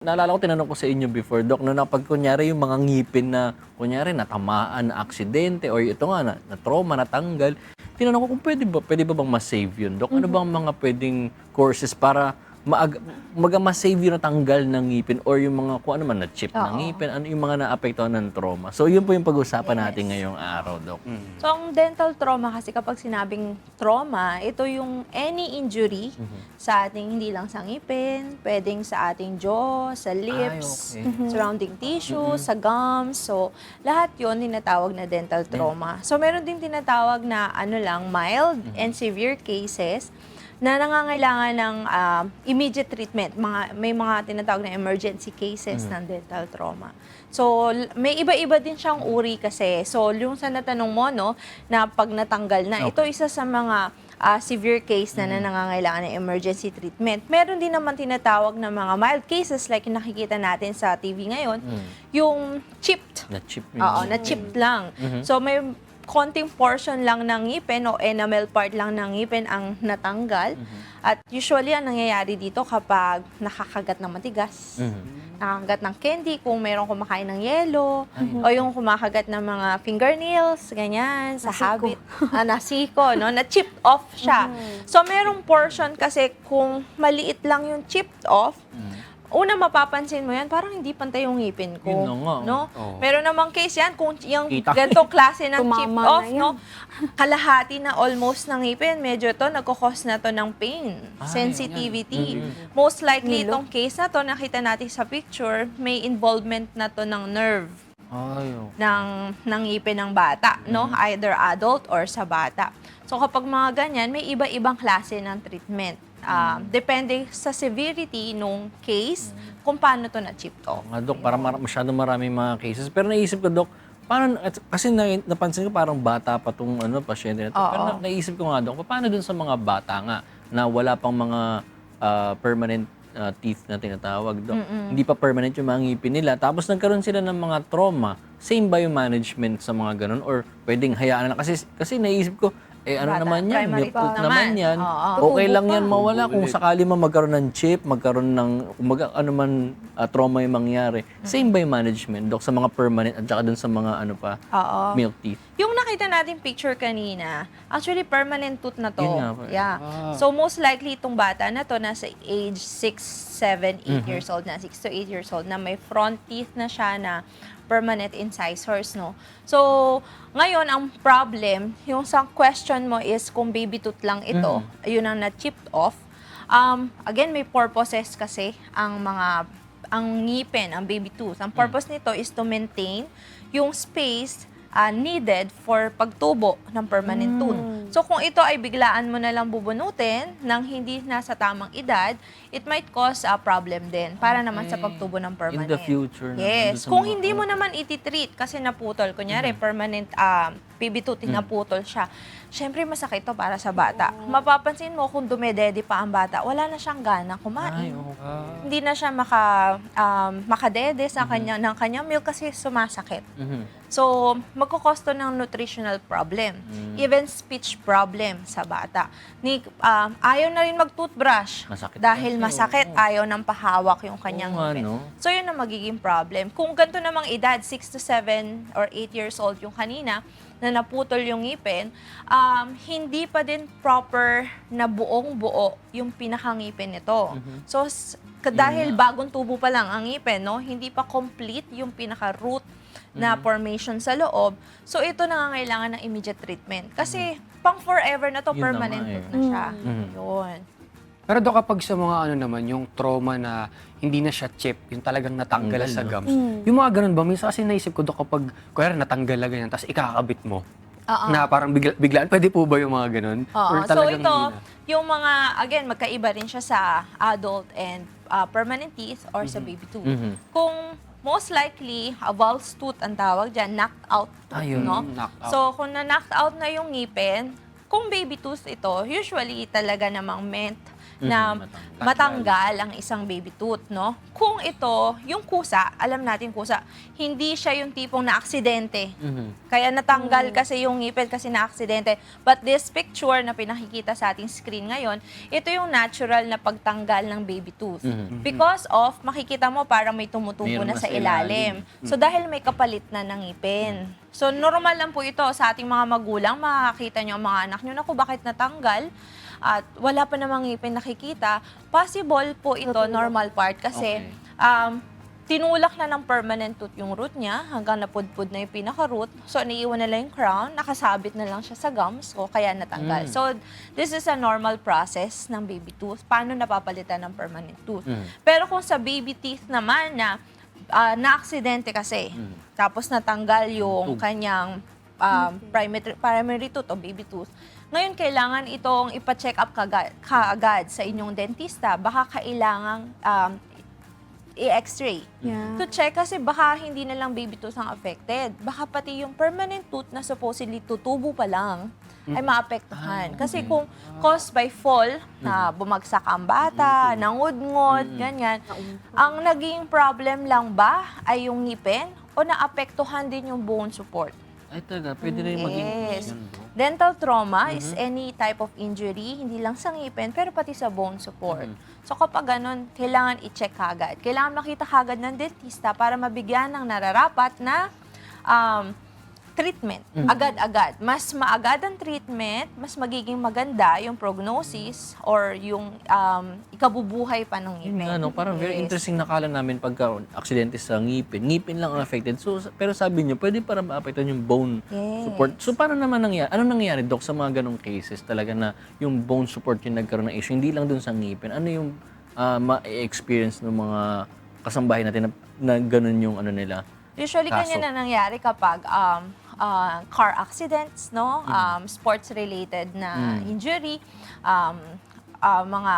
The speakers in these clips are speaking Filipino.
Naalala ko, tinanong ko sa inyo before, Doc, no, na pag kunyari yung mga ngipin na, kunyari, natamaan, na aksidente, or ito nga, na, na trauma, natanggal, tinanong ko kung pwede ba, pwede ba bang ma-save yun, Doc? Ano bang mga pwedeng courses para maag, maga ma-save yung natanggal ng ngipin or yung mga, kung ano man, na-chip ng ngipin, ano yung mga naapektuhan ng trauma. So, yun po yung pag-usapan natin ngayong araw, Doc. So, ang dental trauma kasi kapag sinabing trauma, ito yung any injury sa ating hindi lang sa ngipin, pwedeng sa ating jaw, sa lips, okay. surrounding tissue, sa gums. So, lahat yon tinatawag na dental trauma. So, meron din tinatawag na ano lang, mild and severe cases na nangangailangan ng um, immediate treatment. Mga, may mga tinatawag na emergency cases ng dental trauma. So, may iba-iba din siyang uri kasi. So, yung sa natanong mo, no, na pag natanggal na, ito isa sa mga ah, severe case na, na nangangailangan ng emergency treatment. Meron din naman tinatawag na mga mild cases like yung nakikita natin sa TV ngayon, yung chipped. Na-chip. Oo, na chip lang. So may konting portion lang ng ngipin o enamel part lang ng ngipin ang natanggal. At usually, ang nangyayari dito kapag nakakagat ng matigas, nakakagat ng candy, kung mayroong kumakain ng yelo, o yung kumakagat ng mga fingernails, ganyan, sa habit, ah, nasiko, no? na chipped off siya. So, merong portion kasi kung maliit lang yung chipped off, una mapapansin mo yan, parang hindi pantay yung ngipin ko. Yun na nga, oh. No? Oo. Meron namang case yan, kung yung Kita. ganitong klase ng Tumama chip off, no? kalahati na almost ng ngipin, medyo to, nagkakos na to ng pain, Ay, sensitivity. Most likely, itong case na to, nakita natin sa picture, may involvement na to ng nerve Ay, oh. ng ng ngipin ng bata, no? Either adult or sa bata. So kapag mga ganyan, may iba-ibang klase ng treatment. Um, depende sa severity nung case, kung paano to na-chip to. Nga, Dok, para mar- masyadong maraming mga cases. Pero naisip ko, Dok, paano, at- kasi na, napansin ko parang bata pa tong ano, pasyente na to. Pero na, naisip ko nga, Dok, paano dun sa mga bata nga na wala pang mga ah, permanent ah, teeth na tinatawag, Dok? Hindi pa permanent yung mga ngipin nila. Tapos nagkaroon sila ng mga trauma. Same ba yung management sa mga ganun? Or pwedeng hayaan na? Kasi, kasi naisip ko, eh ano Bata, naman yan, primary milk tooth tooth naman naman. yan. Oo. Okay lang yan mawala kung sakali man magkaroon ng chip, magkaroon ng umaga, ano man ah, trauma yung mangyari. Same yung management, Dok, sa mga permanent at saka dun sa mga ano pa, Oo. milk teeth? Yung nakita natin picture kanina, actually permanent tooth na to. Yun nga po. Yeah. Ah. So most likely itong bata na to nasa age 6, 7, 8 Mm-hmm. years old na, 6 to 8 years old na may front teeth na siya na permanent incisors, no? So, ngayon, ang problem, yung sa question mo is kung baby tooth lang ito, Mm-hmm. yun ang na-chipped off. Um, again, may purposes kasi ang mga ang ngipin, ang baby tooth. Ang purpose nito is to maintain yung space ah, needed for pagtubo ng permanent tooth. So kung ito ay biglaan mo na lang bubunutin ng hindi nasa tamang edad, it might cause a problem din para naman sa pagtubo ng permanent. In the future. Yes. Kung hindi mo naman ititreat kasi naputol, kunyari permanent ah, PB tooth, naputol siya, syempre masakit to para sa bata. Mapapansin mo kung dumedede pa ang bata, wala na siyang gana Ay, kumain. oo. Hindi na siya maka, um, makadede sa kanya, ng kanyang milk kasi sumasakit. Mhm. So, magkukosto ng nutritional problem. Mm. Even speech problem sa bata. Ni, um, ayaw na rin mag-toothbrush. Masakit Dahil kasi, masakit, oo. ayaw nang pahawak yung kanyang Oo nga, ngipin. no? So, yun ang magiging problem. Kung ganito namang edad, 6 to 7 or 8 years old yung kanina, na naputol yung ngipin, um, hindi pa din proper na buong buo yung pinakangipin nito. So, s- ka- dahil bagong tubo pa lang ang ngipin, no, hindi pa complete yung pinaka-root na formation sa loob. So, ito nangangailangan ng immediate treatment. Kasi, pang forever na to, Yun permanent nga eh. na siya. Mhm. Yun. Pero do kapag sa mga ano naman, yung trauma na hindi na siya chip, yung talagang natanggal Tanggal, sa no? gums. Yung mga ganun ba, minsan kasi naisip ko do kapag, kuya natanggal na ganyan, tapos ikakabit mo. Oo. Na parang bigla, biglaan, pwede po ba yung mga ganun? Oo. Or So talagang ito, hindi na? yung mga, again, magkaiba rin siya sa adult and uh, permanent teeth or sa baby tooth. Kung most likely, a valse tooth ang tawag dyan, knocked out tooth, Ayun, no? knocked out. So, kung na-knocked out na yung ngipin, kung baby tooth ito, usually talaga namang meant na Mhm, matanggal. matanggal ang isang baby tooth, no? Kung ito, yung kusa, alam natin kusa, hindi siya yung tipong na aksidente. Mhm. Kaya natanggal kasi yung ngipin kasi na aksidente. But this picture na pinakikita sa ating screen ngayon, ito yung natural na pagtanggal ng baby tooth. Mhm. Because of, makikita mo parang may tumutubo Mayroon na na sa sa ilalim. ilalim. So dahil may kapalit na ng ngipin. So normal lang po ito sa ating mga magulang, makakita nyo ang mga anak nyo, naku bakit natanggal? At wala pa namang ngipin nakikita. Possible po ito, normal part kasi Okay. um, tinulak na ng permanent tooth yung root niya hanggang napudpud na yung pinaka-root. So, naiiwan na lang yung crown, nakasabit na lang siya sa gums ko, kaya natanggal. Mm. So, this is a normal process ng baby tooth. Paano napapalitan ng permanent tooth? Mm. Pero kung sa baby teeth naman na ah, na-aksidente kasi, Mm. tapos natanggal yung Tube. kanyang um, primary, primary tooth o baby tooth, ngayon kailangan itong ipa-check up kagad, kaagad sa inyong dentista. Baka kailangang um, i-x-ray Yeah. to check kasi baka hindi na lang baby tooth ang affected. Baka pati yung permanent tooth na supposedly tutubo pa lang ay maapektuhan. Kasi kung caused by fall, na bumagsak ang bata, nangudngod, ganyan, ang naging problem lang ba ay yung ngipin o naapektuhan din yung bone support? Ay, talaga, pwede rin maging... Yes. Yun, no? Dental trauma is any type of injury, hindi lang sa ngipin, pero pati sa bone support. So kapag ganun, kailangan i-check kagad. Kailangan makita kagad ng dentista para mabigyan ng nararapat na um, treatment. Agad-agad. Mas maagad ang treatment, mas magiging maganda yung prognosis or yung um, ikabubuhay pa ng Yun ngipin. no? Parang very Yes. interesting nakala namin pagka aksidente sa ngipin. Ngipin lang ang affected. So, pero sabi niyo, pwede para maapektuhan yung bone Yes. support. So, paano naman nangyari? Ano nangyari, Doc, sa mga ganong cases talaga na yung bone support yung nagkaroon ng issue? Hindi lang dun sa ngipin. Ano yung ah, ma-experience ng mga kasambahay natin na, na ganun yung ano nila? Usually, Kaso. ganyan na nangyari kapag um, uh, car accidents, no? Mm. Um, sports-related na injury, um, uh, mga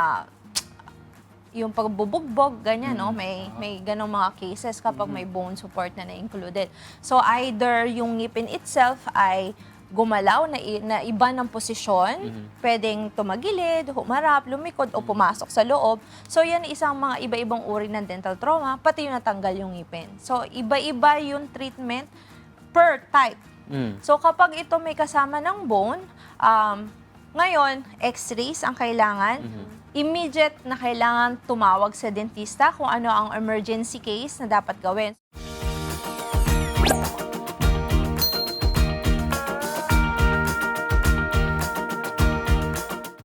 yung pagbubugbog, ganyan, no? May, may ganong mga cases kapag may bone support na na-included. So, either yung ngipin itself ay gumalaw na, i- na iba ng posisyon, pwedeng tumagilid, humarap, lumikod, o pumasok sa loob. So, yan isang mga iba-ibang uri ng dental trauma, pati yung natanggal yung ngipin. So, iba-iba yung treatment per type. Mm. So, kapag ito may kasama ng bone, um, ngayon, x-rays ang kailangan. Immediate na kailangan tumawag sa dentista kung ano ang emergency case na dapat gawin.